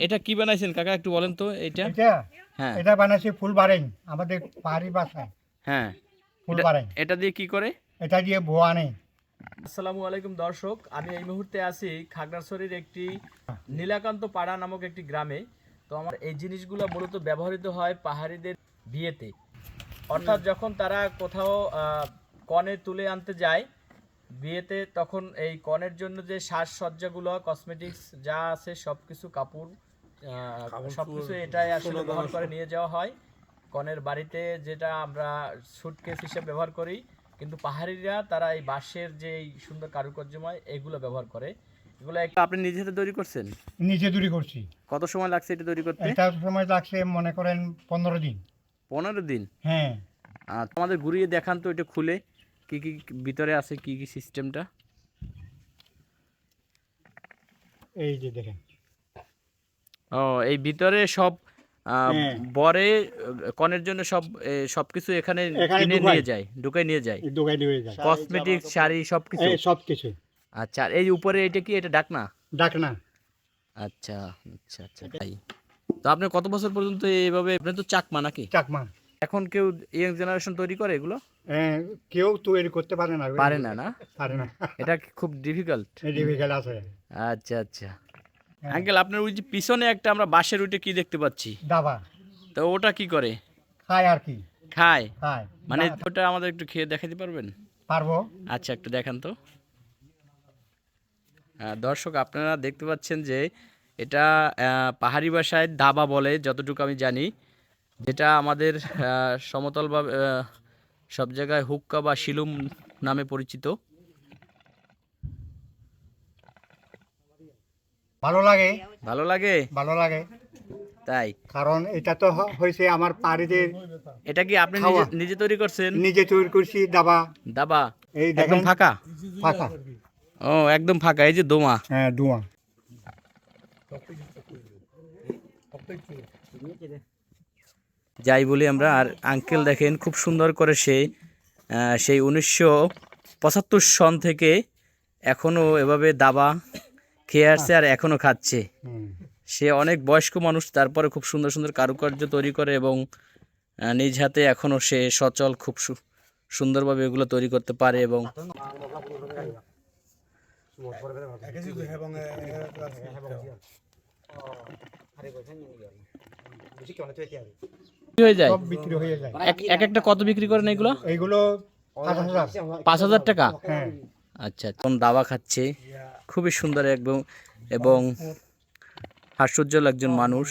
এটা কি বানাইছেন? কাকা একটু বলেন তো এটা এটা হ্যাঁ। এটা বানাইছি ফুল বারেং আমাদের পাহাড়ি ভাষায় হ্যাঁ। ফুল এটা- এটা দিয়ে কি করে? এটা দিয়ে বোয়া নেই আসসালামু আলাইকুম দর্শক আমি এই মুহূর্তে আছি খাগড়াছড়ির একটি নীলাকান্ত পাড়া নামক একটি গ্রামে। তো আমার এই জিনিসগুলো মূলত ব্যবহৃত হয় পাহাড়িদের বিয়েতে। অর্থাৎ যখন তারা কোথাও আহ, কনে তুলে আনতে যায় বিয়েতে তখন এই কনের জন্য যে সাজসজ্জাগুলো কসমেটিক্স যা আছে সব কিছু কাপড় সব কিছু এটাই আসলে ব্যবহার করে নিয়ে যাওয়া হয়। কনের বাড়িতে যেটা আমরা সুটকেস হিসেবে ব্যবহার করি কিন্তু পাহাড়িরা তারা এই বাঁশের যে এই সুন্দর কারুকার্যময় এগুলো ব্যবহার করে। এগুলো আপনি নিজে হাতে তৈরি করছেন? নিচে দূরি করছি। কত সময় লাগছে এটা তৈরি করতে? এটা সময় লাগছে মনে করেন পনেরো দিন। পনেরো দিন? হ্যাঁ। আর আমাদের ঘুরিয়ে দেখান তো এটা খুলে কি কি ভিতরে আছে কি কি সিস্টেমটা এই যে দেখেন। ও এই ভিতরে সব হ্যাঁ। বরে কনের জন্য সব সবকিছু এখানে কিনে নিয়ে যায় ঢুকাই নিয়ে যায়। দোকাই দিয়ে যায়। কসমেটিক শাড়ি সবকিছু? এই সব আচ্ছা এই উপরে এটা কি এটা ডাকনা? ডাক না আচ্ছা আচ্ছা আচ্ছা তাই তো আপনি কত বছর পর্যন্ত এইভাবে আপনি তো চাকমা নাকি? চাকমা। এখন কেউ ইয়ং জেনারেশন তৈরি করে এগুলো? হ্যাঁ, কেউ তৈরি করতে পারে না। পারে না না? পারে না। এটা খুব ডিফিকাল্ট ডিফিকাল্ট আছে। আচ্ছা আচ্ছা। আঙ্কেল আপনার ওই যে পিছনে একটা আমরা বাঁশের উঠে কি দেখতে পাচ্ছি? দাবা। তো ওটা কি করে? খায় আর কি। খায়? খায়। মানে ওটা আমাদের একটু খেয়ে দেখাতে পারবেন? পারব। আচ্ছা একটু দেখান তো। হ্যাঁ, দর্শক আপনারা দেখতে পাচ্ছেন যে এটা আহ, পাহাড়ি ভাষায় দাবা বলে যতটুকু আমি জানি। যেটা আমাদের আহ, সমতল বা আহ, সব জায়গায় হুক্কা বা শিলুম নামে পরিচিত। ভালো লাগে? ভালো লাগে? ভালো লাগে। তাই? কারণ এটা তো হয়েছে আমার পাহাড়িদের এটা কি আপনি নিজে নিজে তৈরি করছেন? নিজে তৈরি করছি দাবা। দাবা? এই একদম ফাঁকা? ফাঁকা। ও একদম ফাঁকা এই যে দোমা। হ্যাঁ ধোঁয়া যাই বলি আমরা আর আঙ্কেল দেখেন খুব সুন্দর করে সে সেই উনিশশো পঁচাত্তর সন থেকে এখনও এভাবে দাবা খেয়ে আসছে আর এখনও খাচ্ছে। সে অনেক বয়স্ক মানুষ তারপরে খুব সুন্দর সুন্দর কারুকার্য তৈরি করে এবং নিজ হাতে এখনও সে সচল খুব সুন্দরভাবে এগুলো তৈরি করতে পারে এবং হয়ে যায়। এক এক একটা কত বিক্রি করেন এগুলো? পাঁচ হাজার। টাকা? হ্যাঁ। আচ্ছা কোন দাবা খাচ্ছে। খুবই সুন্দর একদম এবং হাস্যোজ্জ্বল একজন মানুষ।